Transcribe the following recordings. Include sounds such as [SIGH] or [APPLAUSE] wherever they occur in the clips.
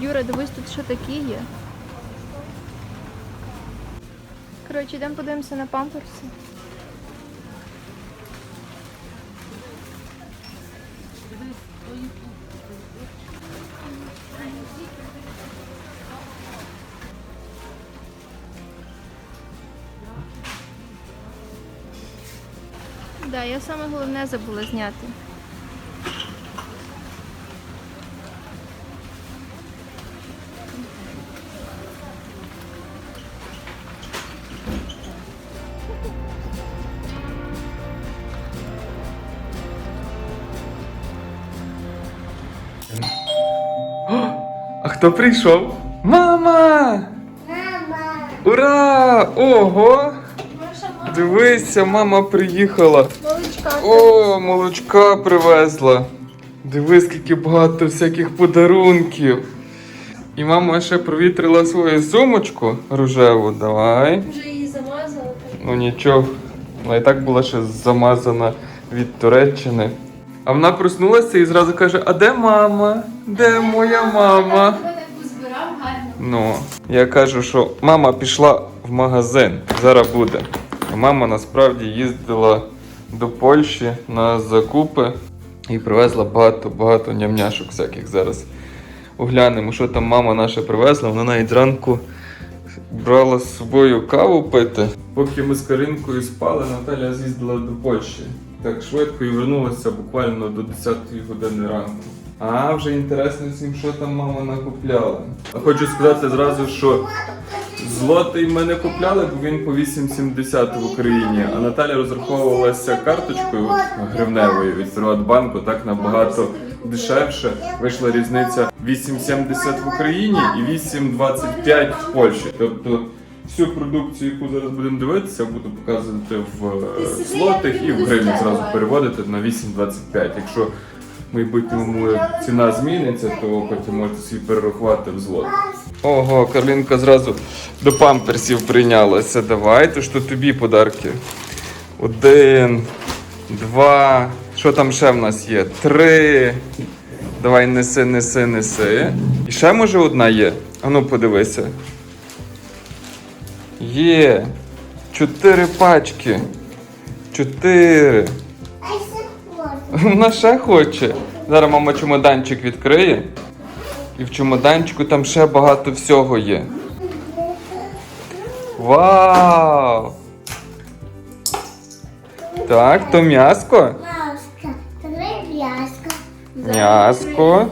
Юра, дивись, тут що такі є. Коротше, йдемо подивимося на памперси. Да, я саме головне забула зняти. Хто прийшов? Мама! Мама. Ура! Ого! Дивися, мама приїхала. Молочка. О, молочка привезла. Дивись, скільки багато всяких подарунків. І мама ще провітрила свою сумочку рожеву. Давай. Вже її замазала. Ну нічого, вона і так була ще замазана від Туреччини. А вона проснулася і зразу каже: А де мама? Де моя мама? Ну, я кажу, що мама пішла в магазин, зараз буде. Мама насправді їздила до Польщі на закупи і привезла багато-багато нямняшок всяких зараз. Оглянемо, що там мама наша привезла. Вона навіть зранку брала з собою каву пити. Поки ми з Каринкою спали, Наталя з'їздила до Польщі. Так швидко і вернулася буквально до 10 години ранку. А вже інтересно всім, що там мама накупляла. Хочу сказати зразу, що злотий ми не купляли, бо він по 8,70 в Україні. А Наталя розраховувалася карточкою гривневою від Приватбанку, так набагато дешевше. Вийшла різниця 8,70 в Україні і 8,25 в Польщі. Тобто всю продукцію, яку зараз будемо дивитися, буду показувати в е, злотих і в гривні зразу переводити на 8,25. Якщо в майбутньому ціна зміниться, то потім можете собі перерахувати в злот. Ого, Карлінка зразу до памперсів прийнялася. Давай, то ж тобі подарки. Один, два. Що там ще в нас є? Три. Давай неси, неси, неси. І ще може одна є. Ану, подивися. Є. Чотири пачки. Чотири. Вона ще хоче. Зараз мама чемоданчик відкриє. І в чемоданчику там ще багато всього є. Вау! Так, то м'яско. Маска. Три м'яска. М'яско.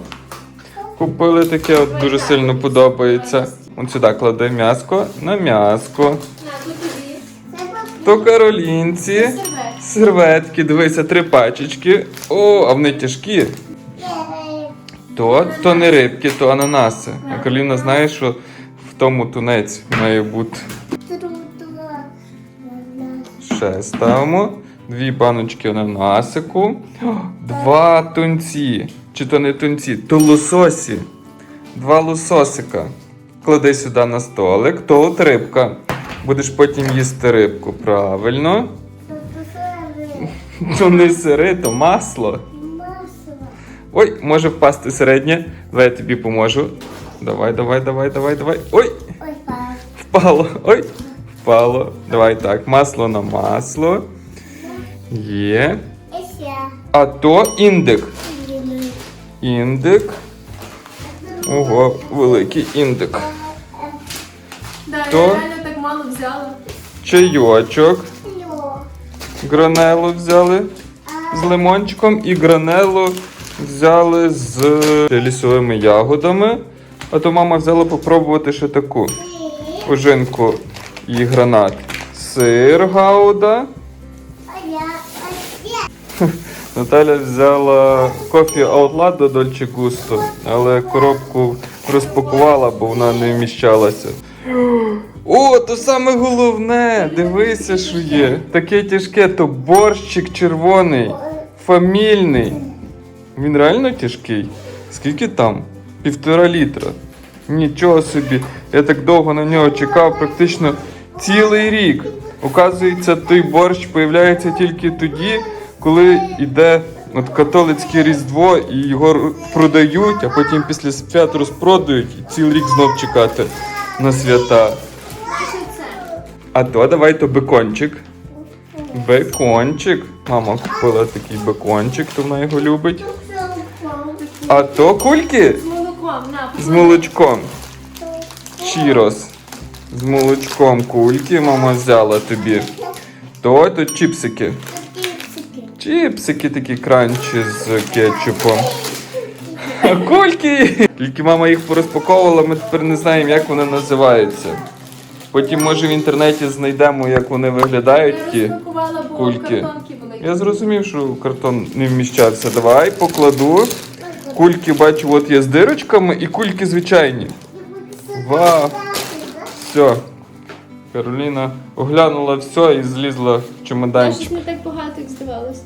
Купили таке, от дуже сильно подобається. От сюди клади м'яско на м'яско. То Каролінці. Серветки. Дивися, три пачечки. О, а вони тяжкі. То, то не рибки, то ананаси. А Кароліна знає, що в тому тунець має бути. Ще ставимо. Дві баночки ананасику. Два тунці. Чи то не тунці, то лососі. Два лососика. Клади сюди на столик, то от рибка. Будеш потім їсти рибку. Правильно. То не сири, то масло. Масло. Ой, може впасти середнє. Давай я тобі поможу. Давай, давай, давай, давай, давай. Ой, Ой, пап. впало. Ой, впало. Давай так, масло на масло. Є. А то індик. Індик. Ого, великий індик. Да, То? реально так мало взяла. Чайочок. Гранело взяли з лимончиком і гранело взяли з лісовими ягодами. А то мама взяла попробувати ще таку Ти. ожинку і гранат. Сир гауда. [LAUGHS] Наталя взяла кофі Outlet до Dolce Gusto, але коробку розпакувала, бо вона не вміщалася. О, то саме головне! Дивися, що є. Таке тяжке, то борщик червоний, фамільний. Він реально тяжкий. Скільки там? Півтора літра. Нічого собі. Я так довго на нього чекав, практично цілий рік. Оказується, той борщ появляється тільки тоді, коли йде от католицьке Різдво і його продають, а потім після свят розпродають і цілий рік знов чекати на свята. А то давай то бекончик. Бекончик. Мама купила такий бекончик, то вона його любить. А то кульки З молоком, на, з молочком. Чірос. З молочком кульки мама взяла тобі. То то чіпсики. Чіпсики такі кранчі з кетчупом. А кульки! Тільки мама їх порозпаковувала, ми тепер не знаємо, як вони називаються. Потім, може, в інтернеті знайдемо, як вони виглядають ті. кульки. Я зрозумів, що картон не вміщався. Давай покладу. Кульки бачу, от є з дирочками і кульки звичайні. Вау. Все. Кароліна оглянула все і злізла в Та щось чемоданчик. не так багато, як здавалось.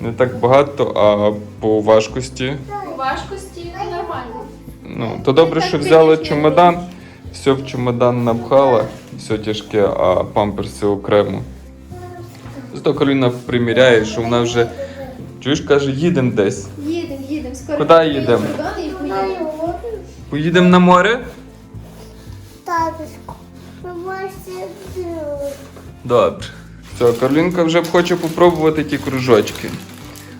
Не так багато, а по важкості. По важкості нормально. Ну, то добре, що взяла чемодан, все в чемодан напхала, все тяжке, а памперси окремо. Зато Кароліна приміряє, що вона вже. Чуєш, каже, їдемо десь. Їдемо, їдемо. Скоро Куди їдемо? поїдемо. Поїдемо на море? Таточку. Добре. Все, Каролінка вже хоче попробувати ті кружочки.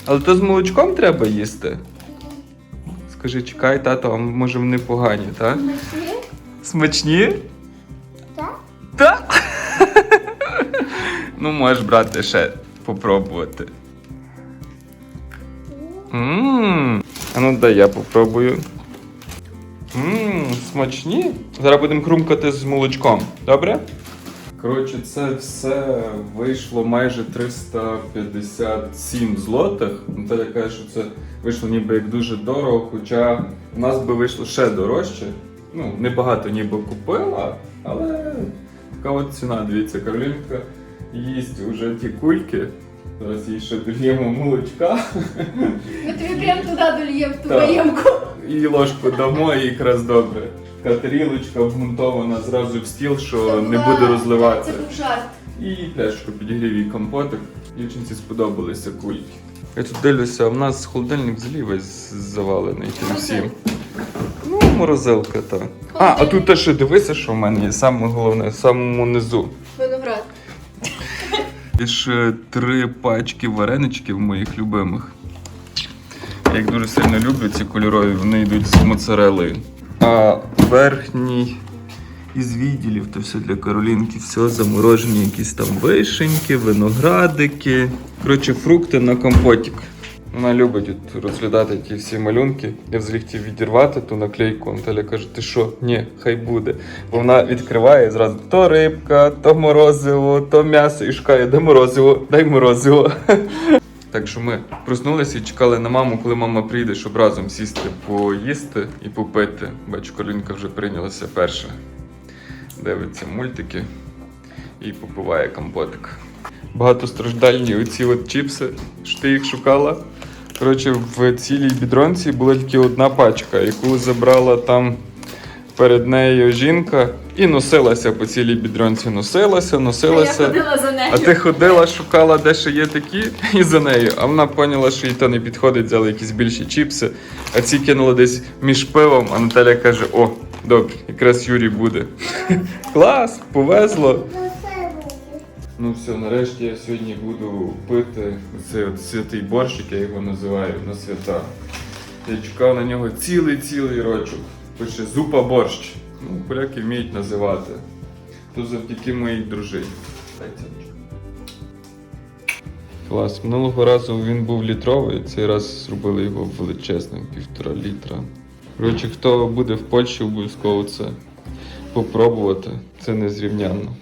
Але то з молочком треба їсти. Скажи, чекай, тато, а може вони погані, так? Смачні? Так? Так. [LAUGHS] ну, можеш брати ще попробувати. Ммм. А ну дай я попробую. Ммм, смачні. Зараз будемо хрумкати з молочком. Добре? Коротше, це все вийшло майже 357 злотих. Наталя каже, що це вийшло ніби як дуже дорого, хоча у нас би вийшло ще дорожче. Ну, небагато ніби купила, але така от ціна, дивіться, Каролінка їсть вже ті кульки. Зараз їй ще дольємо молочка Ми тобі прямо туди дольємо, в ту Так. воєнку. і ложку дамо, і якраз добре. Така тарілочка вмонтована зразу в стіл, що не буде розливатися. Це був жарт. І пляшку підігрів і компотик. Дівчинці сподобалися кульки. Я тут дивлюся, в нас холодильник взагалі весь завалений тим всім. Ну, морозилка та. А, а тут те ще дивися, що в мене є саме головне, в самому низу. Виноград. Є ще три пачки вареничків моїх любимих. Я їх дуже сильно люблю, ці кольорові, вони йдуть з моцарелою. А верхній із відділів, то все для Каролінки, все заморожені якісь там вишеньки, виноградики. Коротше, фрукти на компотик. Вона любить от розглядати ті всі малюнки. Я взагалі хотів відірвати ту наклейку. Наталя каже, ти що? Ні, хай буде. Бо вона відкриває і зразу то рибка, то морозиво, то м'ясо і шукає, де морозиво, дай морозиво. [LAUGHS] Так що ми проснулися і чекали на маму, коли мама прийде, щоб разом сісти поїсти і попити. Бачу, Каролінка вже прийнялася перша. Дивиться мультики і попиває компотик. Багатостраждальні оці от чіпси, що ти їх шукала. Коротше, в цілій бідронці була тільки одна пачка, яку забрала там перед нею жінка і носилася по цілій бідронці. Носилася, Я носилася. ходила за нею. А ти ходила, шукала, де ще є такі, [LAUGHS] і за нею. А вона поняла, що їй то не підходить, взяла якісь більші чіпси, а ці кинула десь між пивом, а Наталя каже: о, добре, якраз Юрій буде. [LAUGHS] Клас, повезло. Ну все, нарешті я сьогодні буду пити цей от святий борщик, я його називаю на свята. Я чекав на нього цілий-цілий рочок. Пише зупа борщ. Ну, поляки вміють називати. То завдяки моїй дружині. Клас. Минулого разу він був літровий, цей раз зробили його величезним, півтора літра. Коротше, хто буде в Польщі, обов'язково це попробувати. Це незрівнянно.